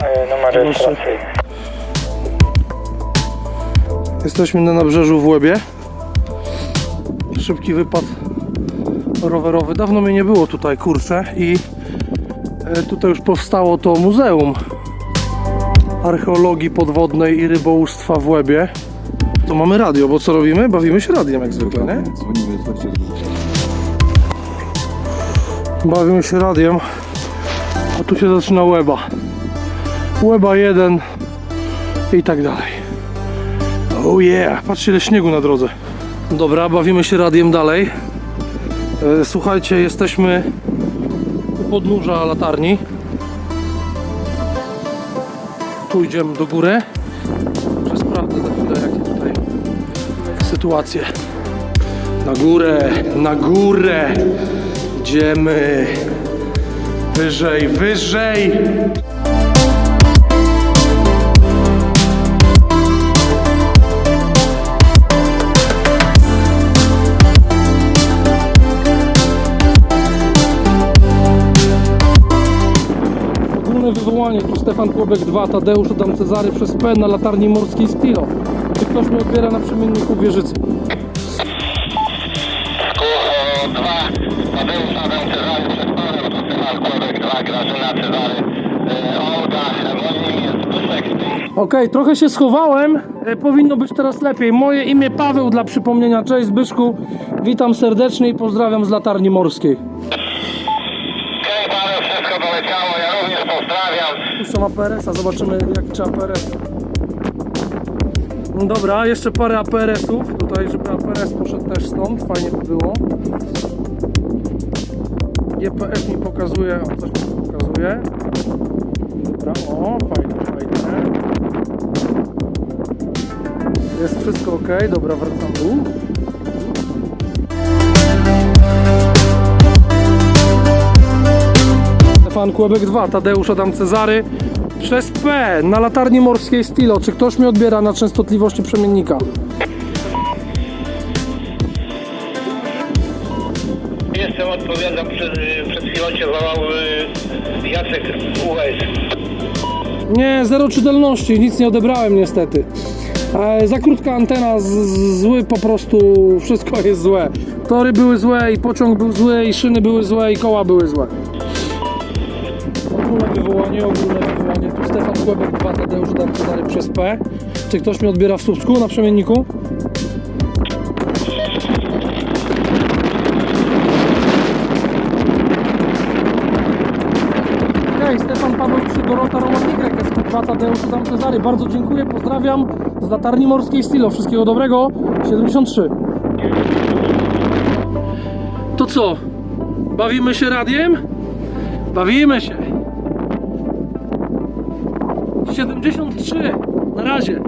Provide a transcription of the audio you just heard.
E, Numer rejestracyjny. Jesteśmy na nabrzeżu w Łebie. Szybki wypad rowerowy. Dawno mnie nie było tutaj, kurczę. I e, tutaj już powstało to muzeum archeologii podwodnej i rybołówstwa w Łebie. To mamy radio, bo co robimy? Bawimy się radiem jak zwykle, nie? Bawimy się radiem. A tu się zaczyna Łeba. Łeba 1 i tak dalej. Oh yeah, patrzcie ile śniegu na drodze. Dobra, bawimy się radiem dalej. E, Słuchajcie, jesteśmy u podnóża latarni. Tu idziemy do góry. Że sprawdzę za chwilę jakie tutaj sytuacje. Na górę, na górę. Idziemy. Wyżej, wyżej. Ogólne wywołanie, tu Stefan Kłobek 2, Tadeusz Adam Cezary przez P na latarni morskiej Stilo. Czy ktoś mnie odbiera na przemienniku Wieżycy? Kucho 2, Tadeusz Adam Cezary przed panem, to Stefan Kłodek 2, Grażyna Cezary, e, Olga, Okej, trochę się schowałem. E, powinno być teraz lepiej. Moje imię Paweł dla przypomnienia. Cześć Zbyszku. Witam serdecznie i pozdrawiam z latarni morskiej. Hej Paweł, wszystko doleciało, ja pozdrawiam. Puszczam APRS-a, zobaczymy jak czy APRS. No Dobra, jeszcze parę APRS-ów. Tutaj, żeby APRS poszedł też stąd. Fajnie by było. GPS mi pokazuje, o coś mi pokazuje. Dobra, o, fajnie, fajnie. Jest wszystko ok, dobra, wracam dół. Stefan Kłebek 2, Tadeusz Adam Cezary przez P na latarni morskiej Stilo. Czy ktoś mnie odbiera na częstotliwości przemiennika? Jestem odpowiadam, przed, przed chwilą się wołał y, Jacek US. Nie, zero czytelności, nic nie odebrałem niestety. E, za krótka antena, z, z, zły po prostu, wszystko jest złe. Tory były złe i pociąg był zły i szyny były złe i koła były złe. Ogólne wywołanie, ogólne wywołanie. Tu Stefan Kłebek 2, Tadeusz Cezary przez P. Czy ktoś mnie odbiera w Słupsku na przemienniku? Hej, Stefan Paweł 3, Dorota Roman Y, SQ2, Tadeusz Adam Cezary. Bardzo dziękuję, pozdrawiam z latarni morskiej Stilo. Wszystkiego dobrego. 73. To co? Bawimy się radiem? Bawimy się. 73. Na razie.